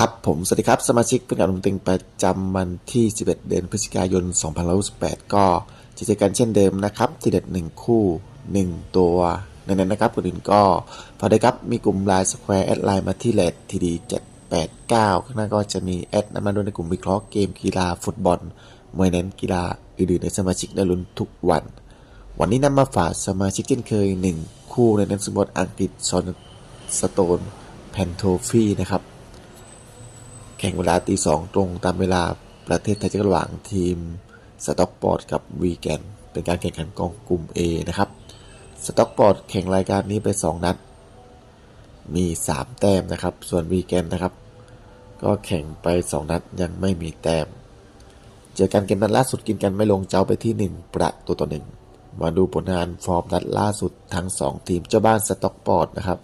ครับผมสวัสดีครับ สมาชิกเป็นการลงติงประจำวันที่ 11 เดือนพฤศจิกายน 2568 ก็จะเจอกันเช่นเดิมนะครับ ที่เด็ด 1 คู่ 1 ตัวในนั้นนะครับคนอื่นก็ฝากด้วยครับ มีกลุ่มไลน์สแควร์แอดไลน์มาที่เลดทีดี789 ข้างหน้าก็จะมีแอดนำมาด้วยในกลุ่มวิเคราะห์เกมกีฬาฟุตบอลมวยเน้นกีฬาอื่นๆในสมาชิกได้ลุ้นทุกวัน วันนี้นำมาฝากสมาชิกเช่นเคย 1 คู่ในนั้นสมมติอังกฤษซอนสโตนแพนโทฟี่นะครับ ข่งเวลาตีสองตรงตามเวลาประเทศไทยระหว่างทีมสต็อกปอร์ตกับวีแกนเป็นการแข่งขันกองกลุ่ม A นะครับสต็อกปอร์ตแข่งรายการนี้ไป 2 นัด มี 3 แต้มนะครับ ส่วนวีแกนนะครับ ก็แข่งไป 2 นัดยังไม่มีแต้ม เจอกันเกมนัดล่าสุดกินกันไม่ลงเจ้าไปที่ 1 ประตูต่อหนึ่งมาดูผลงานฟอร์มนัดล่าสุดทั้ง 2 ทีมเจ้าบ้านสต็อกปอร์ตนะครับ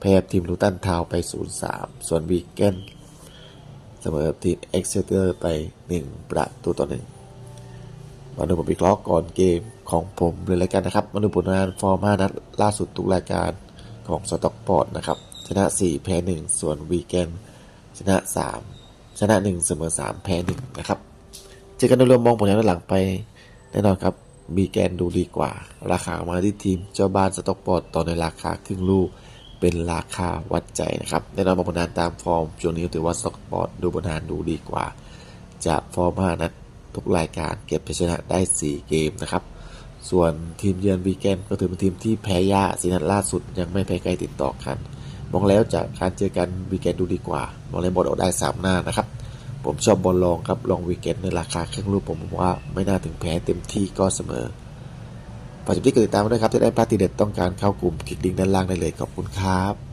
แพ้ทีมลูตันทาวน์ไป 0-3 ส่วนวีแกน เสมอทีมเอ็กเซเตอร์ไป 1 ประตูต่อหนึ่งมาดูผลวิเคราะห์ก่อนเกมของผมเลยแล้วกันนะครับ มาดูผลงานฟอร์ม 5 นัดล่าสุดทุกรายการของสต็อกปอร์ตนะครับ ชนะ 4 แพ้ 1 ส่วนวีแกนชนะ 3 ชนะ 1 เสมอ 3 แพ้ 1 นะครับ เจอกันโดยรวมมองผลงานด้านหลังไปแน่นอนครับบีแกนดูดีกว่า ราคาออกมาที่ทีมเจ้าบ้านสต็อกปอร์ตต่อในราคาครึ่งลูก เป็นราคาวัดใจนะครับแน่นอนบางผลงานตามฟอร์มช่วงนี้ถือว่าสต็อกปอร์ตดูผลงานดูดีกว่าจะฟอร์ม5นัดทุกรายการเก็บชัยชนะได้ 4 เกมนะครับ ส่วนทีมเยือนวีแกนก็ถือเป็นทีมที่แพ้ยากสีนัดล่าสุดยังไม่แพ้ใครติดต่อกัน มองแล้วจากการเจอกันวีแกนดูดีกว่า มองแล้วบอลออกได้ 3 หน้านะครับ ผมชอบบอลลองครับลองวีแกนในราคาครึ่งลูกผมว่าไม่น่าถึงแพ้เต็มที่ก็เสมอ ฝากชมที่กดติดตามไว้ด้วยครับจะได้พลาดทีเด็ดต้องการเข้ากลุ่มคลิกลิงก์ด้านล่างได้เลยขอบคุณครับ